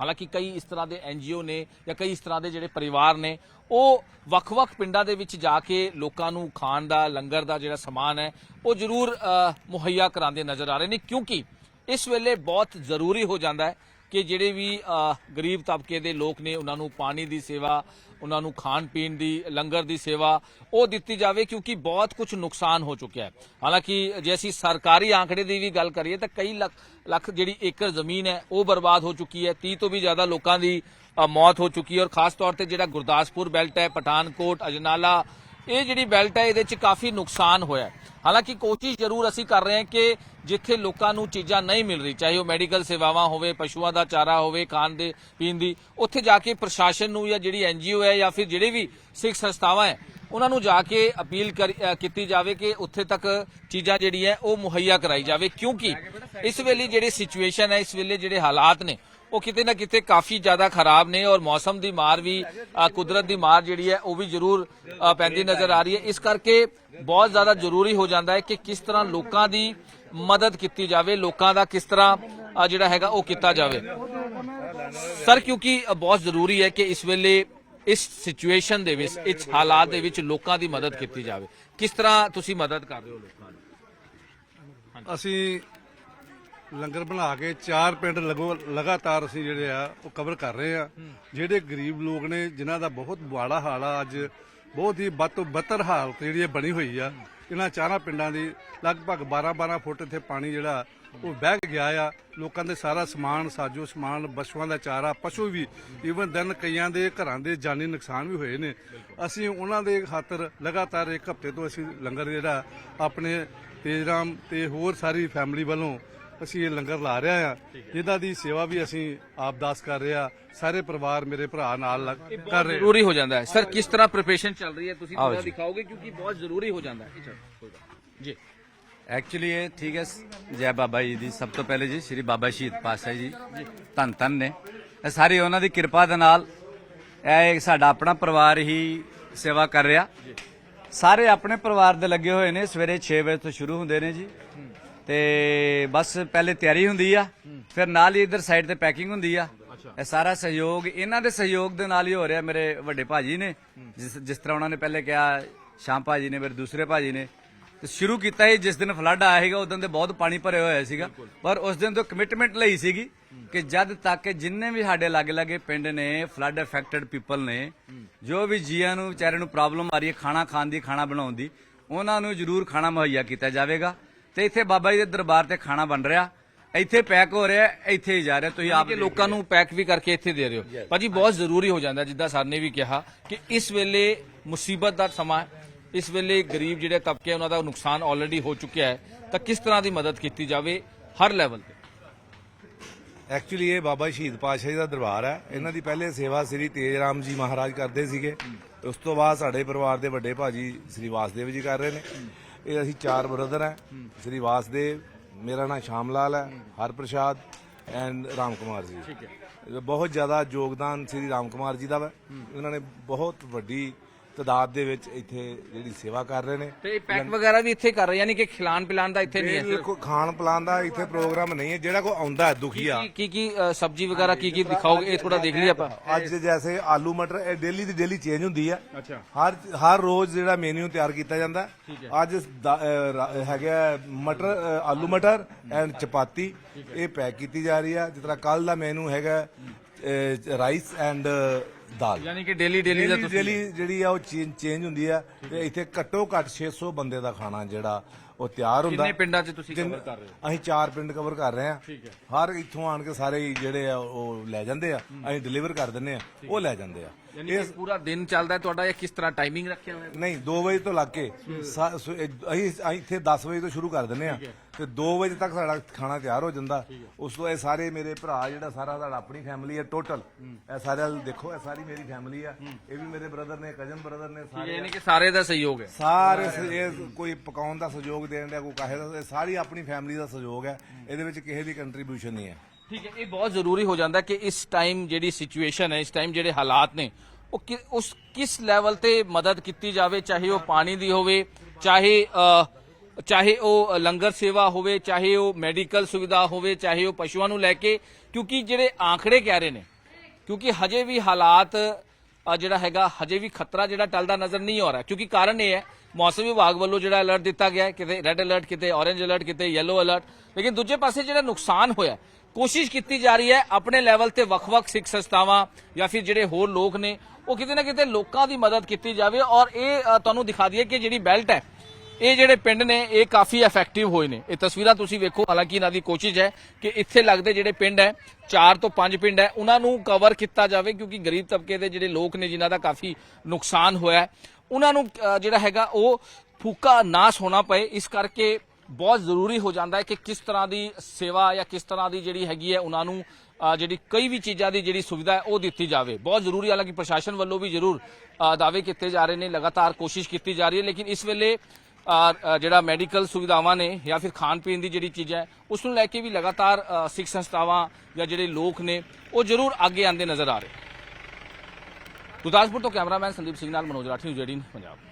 ਹਾਲਾਂਕਿ ਕਈ ਇਸ ਤਰ੍ਹਾਂ ਦੇ ਐਨਜੀਓ ਨੇ ਜਾਂ ਕਈ ਇਸ ਤਰ੍ਹਾਂ ਦੇ ਜਿਹੜੇ ਪਰਿਵਾਰ ਨੇ, ਉਹ ਵੱਖ-ਵੱਖ ਪਿੰਡਾਂ ਦੇ ਵਿੱਚ ਜਾ ਕੇ ਲੋਕਾਂ ਨੂੰ ਖਾਣ ਦਾ, ਲੰਗਰ ਦਾ ਜਿਹੜਾ ਸਮਾਨ ਹੈ, ਉਹ ਜ਼ਰੂਰ ਮੁਹੱਈਆ ਕਰਾਉਂਦੇ ਨਜ਼ਰ ਆ ਰਹੇ ਨੇ ਕਿਉਂਕਿ ਇਸ ਵੇਲੇ ਬਹੁਤ ਜ਼ਰੂਰੀ ਹੋ ਜਾਂਦਾ ਹੈ ਕਿ ਜਿਹੜੇ ਵੀ ਗਰੀਬ ਤਬਕੇ ਦੇ ਲੋਕ ਨੇ, ਉਹਨਾਂ ਨੂੰ ਪਾਣੀ ਦੀ ਸੇਵਾ ਉਹਨਾਂ ਨੂੰ ਖਾਣ ਪੀਣ ਦੀ, ਲੰਗਰ ਦੀ ਸੇਵਾ ਉਹ ਦਿੱਤੀ ਜਾਵੇ ਕਿਉਂਕਿ ਬਹੁਤ ਕੁਝ ਨੁਕਸਾਨ ਹੋ ਚੁੱਕਿਆ ਹੈ। ਹਾਲਾਂਕਿ ਜੇ ਅਸੀਂ ਸਰਕਾਰੀ ਆંકੜੇ ਦੀ ਵੀ ਗੱਲ ਕਰੀਏ ਤਾਂ ਕਈ ਲੱਖ ਲੱਖ ਜਿਹੜੀ ਏਕੜ ਜ਼ਮੀਨ ਹੈ ਉਹ ਬਰਬਾਦ ਹੋ ਚੁੱਕੀ ਹੈ। 30 ਤੋਂ ਵੀ ਜ਼ਿਆਦਾ ਲੋਕਾਂ ਦੀ ਮੌਤ ਹੋ ਚੁੱਕੀ ਹੈ ਔਰ ਖਾਸ ਤੌਰ ਤੇ ਜਿਹੜਾ ਗੁਰਦਾਸਪੁਰ ਬੈਲਟ ਹੈ, ਪਠਾਨਕੋਟ, ਅਜਨਾਲਾ ਇਹ ਜਿਹੜੀ ਬੈਲਟ ਹੈ, ਇਹਦੇ 'ਚ ਕਾਫੀ ਨੁਕਸਾਨ ਹੋਇਆ ਹਾਲਾਂਕਿ ਕੋਸ਼ਿਸ਼ ਜ਼ਰੂਰ ਅਸੀਂ ਕਰ ਰਹੇ ਹਾਂ ਕਿ ਜਿੱਥੇ ਲੋਕਾਂ ਨੂੰ ਚੀਜ਼ਾਂ ਨਹੀਂ ਮਿਲ ਰਹੀ, ਚਾਹੇ ਉਹ ਮੈਡੀਕਲ ਸੇਵਾਵਾਂ ਹੋਵੇ, ਪਸ਼ੂਆਂ ਦਾ ਚਾਰਾ ਹੋਵੇ, ਖਾਣ ਦੇ, ਪੀਣ ਦੀ, ਉੱਥੇ ਜਾ ਕੇ ਪ੍ਰਸ਼ਾਸਨ ਨੂੰ ਜਾਂ ਜਿਹੜੀ ਐਨਜੀਓ ਹੈ ਜਾਂ ਫਿਰ ਜਿਹੜੇ ਵੀ ਸਿੱਖ ਸੰਸਥਾਵਾਂ ਹੈ, ਉਹਨਾਂ ਨੂੰ ਜਾ ਕੇ ਅਪੀਲ ਕੀਤੀ ਜਾਵੇ ਕਿ ਉੱਥੇ ਤੱਕ ਚੀਜ਼ਾਂ ਜਿਹੜੀ ਹੈ, ਉਹ ਮੁਹੱਈਆ ਕਰਾਈ ਜਾਵੇ। ਕਿਉਂਕਿ ਇਸ ਵੇਲੇ ਜਿਹੜੀ ਸਿਚੁਏਸ਼ਨ ਹੈ, ਇਸ ਵੇਲੇ ਜਿਹੜੇ ਹਾਲਾਤ ਨੇ ਉਹ ਕਿਤੇ ਨਾ ਕਿਤੇ ਕਾਫੀ ਜ਼ਿਆਦਾ ਖਰਾਬ ਨੇ ਔਰ ਮੌਸਮ ਦੀ ਮਾਰ ਵੀ ਕੁਦਰਤ ਦੀ ਮਾਰ ਜਿਹੜੀ ਹੈ, ਉਹ ਵੀ ਜ਼ਰੂਰ ਪੈਂਦੀ ਨਜ਼ਰ ਆ ਰਹੀ ਹੈ। ਇਸ ਕਰਕੇ ਬਹੁਤ ਜ਼ਿਆਦਾ ਜ਼ਰੂਰੀ ਹੋ ਜਾਂਦਾ ਹੈ ਕਿ ਕਿਸ ਤਰ੍ਹਾਂ ਲੋਕਾਂ ਦੀ ਮਦਦ ਕੀਤੀ ਜਾਵੇ, ਲੋਕਾਂ ਦਾ ਕਿਸ ਤਰ੍ਹਾਂ ਜਿਹੜਾ ਹੈਗਾ ਉਹ ਕੀਤਾ ਜਾਵੇ। ਸਰ, ਕਿਉਂਕਿ ਬਹੁਤ ਜ਼ਰੂਰੀ ਹੈ ਕਿ ਇਸ ਵੇਲੇ ਇਸ ਸਿਚੁਏਸ਼ਨ ਦੇ ਵਿੱਚ, ਇਸ ਹਾਲਾਤ ਦੇ ਵਿੱਚ ਲੋਕਾਂ ਦੀ ਮਦਦ ਕੀਤੀ ਜਾਵੇ। ਕਿਸ ਤਰ੍ਹਾਂ ਤੁਸੀਂ ਮਦਦ ਕਰ ਰਹੇ ਹੋ ਲੋਕਾਂ ਦੀ? ਅਸੀਂ ਲੰਗਰ ਬਣਾ ਕੇ ਚਾਰ ਪਿੰਡ ਲਗੋ ਲਗਾਤਾਰ ਅਸੀਂ ਜਿਹੜੇ ਆ ਉਹ ਕਵਰ ਕਰ ਰਹੇ ਆ। ਜਿਹੜੇ ਗਰੀਬ ਲੋਕ ਨੇ ਜਿਨ੍ਹਾਂ ਦਾ ਬਹੁਤ ਮਾੜਾ ਹਾਲ ਆ ਅੱਜ ਬਹੁਤ ਹੀ ਵੱਧ ਤੋਂ ਬੱਤਰ ਹਾਲਤ ਜਿਹੜੀ ਇਹ ਬਣੀ ਹੋਈ ਆ। ਇਹਨਾਂ ਚਾਰਾਂ ਪਿੰਡਾਂ ਦੀ ਲਗਭਗ 12-12 ਫੁੱਟ ਇੱਥੇ ਪਾਣੀ ਜਿਹੜਾ ਉਹ ਵਹਿ ਗਿਆ ਆ। ਲੋਕਾਂ ਦੇ ਸਾਰਾ ਸਮਾਨ ਸਾਜੋ ਸਮਾਨ ਪਸ਼ੂਆਂ ਦਾ ਚਾਰਾ ਪਸ਼ੂ ਵੀ ਈਵਨ ਦਨ ਕਈਆਂ ਦੇ ਘਰਾਂ ਦੇ ਜਾਨੀ ਨੁਕਸਾਨ ਵੀ ਹੋਏ ਨੇ। ਅਸੀਂ ਉਹਨਾਂ ਦੇ ਖਾਤਰ ਲਗਾਤਾਰ ਇੱਕ ਹਫ਼ਤੇ ਤੋਂ ਅਸੀਂ ਲੰਗਰ ਜਿਹੜਾ ਆਪਣੇ ਤੇਜਰਾਮ ਤੇ ਹੋਰ ਸਾਰੀ ਫੈਮਿਲੀ ਵੱਲੋਂ ਅਸੀਂ ਇਹ ਲੰਗਰ ਲਾ ਰਹੇ ਆ ਜਿਹਦਾ ਦੀ ਸੇਵਾ ਵੀ ਅਸੀਂ ਆਪ ਦਾਸ ਕਰ ਰਹੇ ਆ ਸਾਰੇ ਪਰਿਵਾਰ ਮੇਰੇ ਭਰਾ ਨਾਲ ਕਰ ਰਹੇ। ਜ਼ਰੂਰੀ ਹੋ ਜਾਂਦਾ ਹੈ। ਸਰ ਕਿਸ ਤਰ੍ਹਾਂ ਪ੍ਰੀਪਰੇਸ਼ਨ ਚੱਲ ਰਹੀ ਹੈ? ਤੁਸੀਂ ਥੋੜਾ ਦਿਖਾਓਗੇ ਕਿਉਂਕਿ ਬਹੁਤ ਜ਼ਰੂਰੀ ਹੋ ਜਾਂਦਾ ਹੈ। ਜੀ, ਐਕਚੁਅਲੀ ਇਹ ਠੀਕ ਹੈ। ਜੈ ਬਾਬਾ ਜੀ ਦੀ ਸਭ ਤੋਂ ਪਹਿਲੇ ਜੀ ਸ੍ਰੀ ਬਾਬਾ ਸ਼ਹੀਦ ਪਾਤਸ਼ਾਹ ਜੀ ਧੰਨ ਧੰਨ ਨੇ। ਇਹ ਸਾਰੀ ਉਹਨਾਂ ਦੀ ਕਿਰਪਾ ਦੇ ਨਾਲ ਇਹ ਸਾਡਾ ਆਪਣਾ ਪਰਿਵਾਰ ਹੀ ਸੇਵਾ ਕਰ ਰਿਹਾ। ਸਾਰੇ ਆਪਣੇ ਪਰਿਵਾਰ ਦੇ ਲੱਗੇ ਹੋਏ ਨੇ। ਸਵੇਰੇ 6 ਵਜੇ ਤੋਂ ਸ਼ੁਰੂ ਹੁੰਦੇ ਨੇ ਜੀ। ਤੇ ਬਸ ਪਹਿਲੇ ਤਿਆਰੀ ਹੁੰਦੀ ਆ ਫਿਰ ਨਾਲ ਹੀ ਇਧਰ ਸਾਈਡ ਤੇ ਪੈਕਿੰਗ ਹੁੰਦੀ ਆ। ਇਹ ਸਾਰਾ ਸਹਿਯੋਗ ਇਹਨਾਂ ਦੇ ਸਹਿਯੋਗ ਦੇ ਨਾਲ ਹੀ ਹੋ ਰਿਹਾ ਮੇਰੇ ਵੱਡੇ ਭਾਜੀ ਨੇ। ਜਿਸ ਜਿਸ ਤਰ੍ਹਾਂ ਉਹਨਾਂ ਨੇ ਪਹਿਲੇ ਕਿਹਾ ਸ਼ਾਮ ਭਾਜੀ ਨੇ ਮੇਰੇ ਦੂਸਰੇ ਭਾਜੀ ਨੇ। ਤੇ ਸ਼ੁਰੂ ਕੀਤਾ ਹੀ ਜਿਸ ਦਿਨ ਫਲੱਡ ਆਇਆ ਸੀਗਾ ਉਦੋਂ ਤੇ ਬਹੁਤ ਪਾਣੀ ਭਰਿਆ ਹੋਇਆ ਸੀਗਾ। ਪਰ ਉਸ ਦਿਨ ਤੋਂ ਕਮਿਟਮੈਂਟ ਲਈ ਸੀਗੀ ਕਿ ਜਦ ਤੱਕ ਜਿੰਨੇ ਵੀ ਸਾਡੇ ਲਾਗੇ ਲਾਗੇ ਪਿੰਡ ਨੇ ਫਲੱਡ ਅਫੈਕਟਡ ਪੀਪਲ ਨੇ ਜੋ ਵੀ ਜੀਆਂ ਨੂੰ ਵਿਚਾਰੇ ਨੂੰ ਪ੍ਰੋਬਲਮ ਆ ਰਹੀ ਹੈ ਖਾਣਾ ਖਾਣ ਦੀ ਖਾਣਾ ਬਣਾਉਣ ਦੀ ਉਹਨਾਂ ਨੂੰ ਜ਼ਰੂਰ ਖਾਣਾ ਮੁਹੱਈਆ ਕੀਤਾ ਜਾਵੇਗਾ। ਤੇ ਇੱਥੇ ਬਾਬਾ ਜੀ ਦੇ ਦਰਬਾਰ ਤੇ ਖਾਣਾ ਬਣ ਰਿਹਾ। ਇੱਥੇ ਪੈਕ ਹੋ ਰਿਹਾ ਇੱਥੇ ਹੀ ਜਾ ਰਿਹਾ। ਤੁਸੀਂ ਆਪ ਕਿ ਲੋਕਾਂ ਨੂੰ ਪੈਕ ਵੀ ਕਰਕੇ ਇੱਥੇ ਦੇ ਰਹੇ ਹੋ। ਭਾਜੀ ਬਹੁਤ ਜ਼ਰੂਰੀ ਹੋ ਜਾਂਦਾ ਜਿੱਦਾਂ ਸਰ ਨੇ ਵੀ ਕਿਹਾ ਕਿ ਇਸ ਵੇਲੇ ਮੁਸੀਬਤ ਦਾ ਸਮਾਂ ਹੈ। ਇਸ ਵੇਲੇ ਗਰੀਬ ਜਿਹੜੇ ਤਬਕੇ ਉਹਨਾਂ ਦਾ ਨੁਕਸਾਨ ਆਲਰੇਡੀ ਹੋ ਚੁੱਕਿਆ ਹੈ। ਤਾਂ ਕਿਸ ਤਰ੍ਹਾਂ ਦੀ ਮਦਦ ਕੀਤੀ ਜਾਵੇ ਹਰ ਲੈਵਲ ਤੇ? ਐਕਚੁਅਲੀ ਇਹ ਬਾਬਾ ਸ਼ਹੀਦ ਪਾਤਸ਼ਾਹ ਜੀ ਦਾ ਦਰਬਾਰ ਹੈ। ਇਹਨਾਂ ਦੀ ਪਹਿਲੇ ਸੇਵਾ ਸ੍ਰੀ ਤੇਜ ਰਾਮ ਜੀ ਮਹਾਰਾਜ ਕਰਦੇ ਸੀਗੇ। ਉਸ ਤੋਂ ਬਾਅਦ ਸਾਡੇ ਪਰਿਵਾਰ ਦੇ ਵੱਡੇ ਭਾਜੀ ਸ੍ਰੀ ਵਾਸਦੇਵ ਜੀ ਕਰ ਰਹੇ ਨੇ। ਇਹ ਅਸੀਂ ਚਾਰ ਬ੍ਰਦਰ ਹੈ। ਸ੍ਰੀ ਵਾਸਦੇਵ ਮੇਰਾ ਨਾਮ ਸ਼ਾਮ ਲਾਲ ਹੈ ਹਰਪ੍ਰਸਾਦ ਐਂਡ ਰਾਮ ਕੁਮਾਰ ਜੀ। ਠੀਕ ਹੈ। ਬਹੁਤ ਜ਼ਿਆਦਾ ਯੋਗਦਾਨ ਸ੍ਰੀ ਰਾਮ ਕੁਮਾਰ ਜੀ ਦਾ ਵਾ। ਉਹਨਾਂ ਨੇ ਬਹੁਤ ਵੱਡੀ ਤਾਦਾਦ ਦੇ ਵਿੱਚ ਇੱਥੇ ਜਿਹੜੀ ਸੇਵਾ ਕਰ ਰਹੇ ਨੇ। ਤੇ ਪੈਕ ਵਗੈਰਾ ਵੀ ਇੱਥੇ ਕਰ ਰਹੇ ਯਾਨੀ ਕਿ ਖਿਲਾਣ ਪਿਲਾਣ ਦਾ ਇੱਥੇ ਨਹੀਂ ਹੈ। ਬਿਲਕੁਲ ਖਾਣ ਪਲਾਨ ਦਾ ਇੱਥੇ ਪ੍ਰੋਗਰਾਮ ਨਹੀਂ ਹੈ ਜਿਹੜਾ ਕੋਈ ਆਉਂਦਾ ਹੈ ਦੁਖੀ ਆ। ਕੀ ਕੀ ਸਬਜ਼ੀ ਵਗੈਰਾ ਕੀ ਕੀ ਦਿਖਾਓਗੇ? ਇਹ ਥੋੜਾ ਦੇਖ ਲਈਏ ਆਪਾਂ। ਅੱਜ ਜੈਸੇ ਆਲੂ ਮਟਰ ਇਹ ਡੇਲੀ ਦੀ ਡੇਲੀ ਚੇਂਜ ਹੁੰਦੀ ਆ। ਅੱਛਾ। ਹਰ ਹਰ ਰੋਜ਼ ਜਿਹੜਾ ਮੈਨੂ ਤਿਆਰ ਕੀਤਾ ਜਾਂਦਾ। ਅੱਜ ਹੈਗਾ ਮਟਰ ਆਲੂ ਮਟਰ ਐਂਡ ਚਪਾਤੀ। ਇਹ ਪੈਕ ਕੀਤੀ ਜਾ ਰਹੀ ਆ। ਜਿਸ ਤਰ੍ਹਾਂ ਕੱਲ ਦਾ ਮੈਨੂ ਹੈਗਾ ਰਾਈਸ ਐਂਡ ਦਾਲ। ਯਾਨੀ ਕਿ ਡੇਲੀ ਡੇਲੀ ਦਾ ਤੁਸੀਂ ਡੇਲੀ ਜਿਹੜੀ ਆ ਉਹ ਚੇਂਜ ਹੁੰਦੀ ਆ। ਤੇ ਇੱਥੇ ਘੱਟੋ ਘੱਟ 600 ਬੰਦੇ ਦਾ ਖਾਣਾ ਜਿਹੜਾ ਉਹ ਤਿਆਰ ਹੁੰਦਾ। ਕਿੰਨੇ ਪਿੰਡਾਂ 'ਚ ਤੁਸੀਂ ਕਵਰ ਕਰ ਰਹੇ ਹੋ? ਅਸੀਂ ਚਾਰ ਪਿੰਡ ਕਵਰ ਕਰ ਰਹੇ ਆ। ਠੀਕ ਹੈ। ਹਰ ਇੱਥੋਂ ਆਣ ਕੇ ਸਾਰੇ ਜਿਹੜੇ ਆ ਉਹ ਲੈ ਜਾਂਦੇ ਆ। ਅਸੀਂ ਡਿਲੀਵਰ ਕਰ ਦਿੰਨੇ ਆ। ਉਹ ਲੈ ਜਾਂਦੇ ਆ। ਯਾਨੀ ਕਿ ਪੂਰਾ ਦਿਨ ਚੱਲਦਾ ਹੈ ਤੁਹਾਡਾ ਜਾਂ ਕਿਸ ਤਰ੍ਹਾਂ ਟਾਈਮਿੰਗ ਰੱਖਿਆ ਹੋਇਆ? ਨਹੀਂ 2 ਵਜੇ ਤੋਂ ਲੱਗ ਕੇ ਸਾ- ਸੋ ਇਹ- ਅਸੀਂ ਅਸੀਂ ਇੱਥੇ 10 ਵਜੇ ਤੋਂ ਸ਼ੁਰੂ ਕਰ ਦਿੰਨੇ ਆ ਤੇ 2 ਵਜੇ ਤੱਕ ਸਾਡਾ ਖਾਣਾ ਤਿਆਰ ਹੋ ਜਾਂਦਾ। ਉਸ ਤੋਂ ਇਹ ਸਾਰੇ ਮੇਰੇ ਭਰਾ ਜਿਹੜਾ ਸਾਰਾ ਸਾਡਾ ਆਪਣੀ ਫੈਮਿਲੀ ਹੈ ਟੋਟਲ ਇਹ ਸਾਰੇ ਵੱਲ ਦੇਖੋ ਇਹ ਸਾਰੀ ਮੇਰੀ ਫੈਮਿਲੀ ਆ। ਇਹ ਵੀ ਮੇਰੇ ਬ੍ਰਦਰ ਨੇ ਕਜ਼ਨ ਬ੍ਰਦਰ ਨੇ ਸਾਰੇ ਯਾਨੀ ਕਿ ਸਾਰੇ ਦਾ ਸਹਿਯੋਗ ਹੈ। ਸਾਰੇ ਸ- ਇਹ ਕੋਈ ਪਕਾਉਣ ਦਾ ਸਹਿਯੋਗ ਦੇਣ ਦਾ ਕੋਈ ਕਾਹੇ ਦਾ ਇਹ ਸਾਰੀ ਆਪਣੀ ਫੈਮਿਲੀ ਦਾ ਸਹਿਯੋਗ ਹੈ। ਇਹਦੇ ਵਿੱਚ ਕਿਸੇ ਦੀ ਕੰਟਰੀਬਿਊਸ਼ਨ ਨਹੀਂ ਹੈ। ਠੀਕ ਹੈ, ਇਹ ਬਹੁਤ ਜ਼ਰੂਰੀ ਹੋ ਜਾਂਦਾ ਕਿ ਇਸ ਟਾਈਮ ਜਿਹੜੀ ਸਿਚੁਏਸ਼ਨ ਹੈ, ਇਸ ਟਾਈਮ ਜਿਹੜੇ ਹਾਲਾਤ ਨੇ, ਉਹ ਉਸ ਕਿਸ ਲੈਵਲ ਤੇ ਮਦਦ ਕੀਤੀ ਜਾਵੇ, ਚਾਹੇ ਉਹ ਪਾਣੀ ਦੀ ਹੋਵੇ, ਚਾਹੇ ਚਾਹੇ ਉਹ ਲੰਗਰ ਸੇਵਾ ਹੋਵੇ, ਚਾਹੇ ਉਹ ਮੈਡੀਕਲ ਸੁਵਿਧਾ ਹੋਵੇ, ਚਾਹੇ ਉਹ ਪਸ਼ੂਆਂ ਨੂੰ ਲੈ ਕੇ, ਕਿਉਂਕਿ ਜਿਹੜੇ ਆંકੜੇ ਕਹਿ ਰਹੇ ਨੇ, ਕਿਉਂਕਿ ਹਜੇ ਵੀ ਹਾਲਾਤ ਜਿਹੜਾ ਹੈਗਾ, ਹਜੇ ਵੀ ਖਤਰਾ ਜਿਹੜਾ ਟਲਦਾ ਨਜ਼ਰ ਨਹੀਂ ਆ ਰਿਹਾ। ਕਿਉਂਕਿ ਕਾਰਨ ਇਹ ਹੈ, ਮੌਸਮ ਵਿਭਾਗ ਵੱਲੋਂ ਜਿਹੜਾ ਅਲਰਟ ਦਿੱਤਾ ਗਿਆ ਹੈ, ਕਿਤੇ ਰੈੱਡ ਅਲਰਟ ਕਿਤੇ ਔਰੇਂਜ ਅਲਰਟ ਕਿਤੇ ਯੈਲੋ ਅਲਰਟ ਲੇਕਿਨ ਦੂਜੇ ਪਾਸੇ ਜਿਹੜਾ ਨੁਕਸਾਨ ਹੋਇਆ ਕੋਸ਼ਿਸ਼ ਕੀਤੀ ਜਾ ਰਹੀ ਹੈ ਆਪਣੇ ਲੈਵਲ ਤੇ ਵੱਖ-ਵੱਖ ਸਿੱਖ ਸੰਸਥਾਵਾਂ ਜਾਂ ਫਿਰ ਜਿਹੜੇ ਹੋਰ ਲੋਕ ਨੇ, ਉਹ ਕਿਤੇ ਨਾ ਕਿਤੇ ਲੋਕਾਂ ਦੀ ਮਦਦ ਕੀਤੀ ਜਾਵੇ ਔਰ ਇਹ ਤੁਹਾਨੂੰ ਦਿਖਾ ਦਈਏ ਕਿ ਜਿਹੜੀ ਬੈਲਟ ਹੈ, ਇਹ ਜਿਹੜੇ ਪਿੰਡ ਨੇ, ਇਹ ਕਾਫੀ ਇਫੈਕਟਿਵ ਹੋਏ ਨੇ। ਇਹ ਤਸਵੀਰਾਂ ਤੁਸੀਂ ਵੇਖੋ, ਹਾਲਾਂਕਿ ਇਹਨਾਂ ਦੀ ਕੋਸ਼ਿਸ਼ ਹੈ ਕਿ ਇੱਥੇ ਲੱਗਦੇ ਜਿਹੜੇ ਪਿੰਡ ਹੈ, ਚਾਰ ਤੋਂ ਪੰਜ ਪਿੰਡ ਹੈ, ਉਹਨਾਂ ਨੂੰ ਕਵਰ ਕੀਤਾ ਜਾਵੇ ਕਿਉਂਕਿ ਗਰੀਬ ਤਬਕੇ ਦੇ ਜਿਹੜੇ ਲੋਕ ਨੇ, ਜਿਨ੍ਹਾਂ ਦਾ ਕਾਫੀ ਨੁਕਸਾਨ ਹੋਇਆ ਉਹਨਾਂ ਨੂੰ ਜਿਹੜਾ ਹੈਗਾ ਉਹ ਫੂਕਾ ਨਾਸ ਹੋਣਾ ਪਏ। ਇਸ ਕਰਕੇ ਬਹੁਤ ਜ਼ਰੂਰੀ ਹੋ ਜਾਂਦਾ ਹੈ ਕਿ ਕਿਸ ਤਰ੍ਹਾਂ ਦੀ ਸੇਵਾ ਜਾਂ ਕਿਸ ਤਰ੍ਹਾਂ ਦੀ ਜਿਹੜੀ ਹੈਗੀ ਹੈ ਉਹਨਾਂ ਨੂੰ ਜਿਹੜੀ ਕਈ ਵੀ ਚੀਜ਼ਾਂ ਦੀ ਜਿਹੜੀ ਸੁਵਿਧਾ ਹੈ ਉਹ ਦਿੱਤੀ ਜਾਵੇ। ਬਹੁਤ ਜ਼ਰੂਰੀ ਹਾਲਾਂਕਿ ਪ੍ਰਸ਼ਾਸਨ ਵੱਲੋਂ ਵੀ ਜ਼ਰੂਰ ਦਾਅਵੇ ਕੀਤੇ ਜਾ ਰਹੇ ਨੇ, ਲਗਾਤਾਰ ਕੋਸ਼ਿਸ਼ ਕੀਤੀ ਜਾ ਰਹੀ ਹੈ, ਲੇਕਿਨ ਇਸ ਵੇਲੇ ਜਿਹੜਾ ਮੈਡੀਕਲ ਸੁਵਿਧਾਵਾਂ ਨੇ ਜਾਂ ਫਿਰ ਖਾਣ ਪੀਣ ਦੀ ਜਿਹੜੀ ਚੀਜ਼ਾਂ ਉਸ ਨੂੰ ਲੈ ਕੇ ਵੀ ਲਗਾਤਾਰ ਸਿੱਖ ਸੰਸਥਾਵਾਂ ਜਾਂ ਜਿਹੜੇ ਲੋਕ ਨੇ, ਉਹ ਜ਼ਰੂਰ ਅੱਗੇ ਆਉਂਦੇ ਨਜ਼ਰ ਆ ਰਹੇ ਗੁਰਦਾਸਪੁਰ ਤੋਂ ਕੈਮਰਾਮੈਨ ਸੰਦੀਪ ਸਿੰਘ ਨਾਲ ਮਨੋਜ ਰਾਠੀ ਜੇਡੀ ਪੰਜਾਬ।